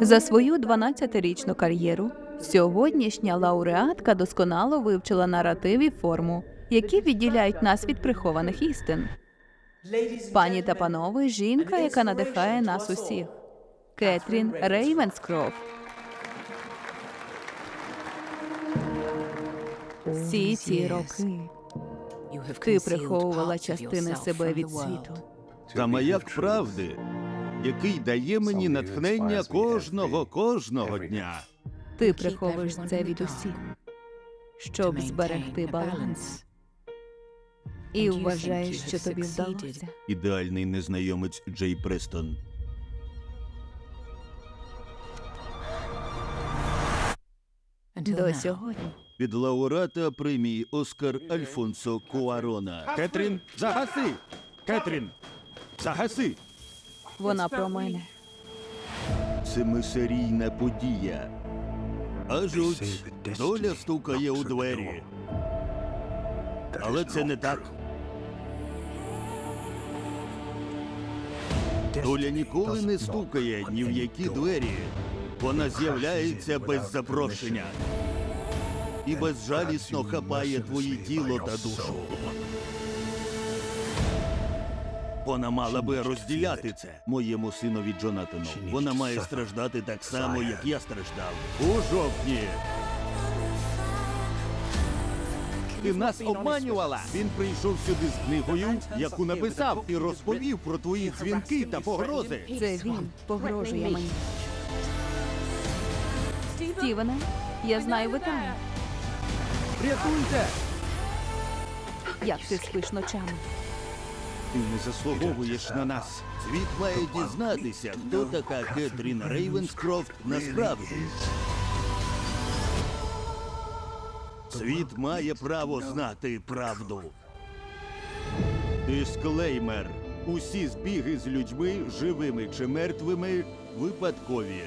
За свою 12-річну кар'єру сьогоднішня лауреатка досконало вивчила наратив і форму, які відділяють нас від прихованих істин. Пані та панове, жінка, яка надихає нас усіх. Кетрін Рейвенскрофт. Всі ці роки ти приховувала частини себе від світу. Та маяк правди, який дає мені натхнення кожного кожного дня. Ти приховуєш це від усіх, щоб зберегти баланс. І вважаєш, що тобі вдалося. Ідеальний незнайомець Джей Престон. До сьогодні. Від лауреата премії Оскар Альфонсо Куарона. Кетрін, загаси! Кетрін, загаси! Вона про мене. Семисерійна подія. Аж ось доля стукає у двері. Але це не так. Доля ніколи не стукає ні в які двері. Вона з'являється без запрошення і безжалісно хапає твоє тіло та душу. Вона мала би розділяти це моєму синові Джонатану. Вона має страждати так само, як я страждав. У жовтні. Ти нас обманювала. Він прийшов сюди з книгою, яку написав, і розповів про твої дзвінки та погрози. Це він погрожує мені. Стівене, я знаю ви там. Рятуйте! Як ти спиш ночами? Ти не заслуговуєш на нас. Світ має дізнатися, хто така Кетрін Рейвенскрофт насправді. Світ має право знати правду. Дисклеймер. Усі збіги з людьми, живими чи мертвими, випадкові.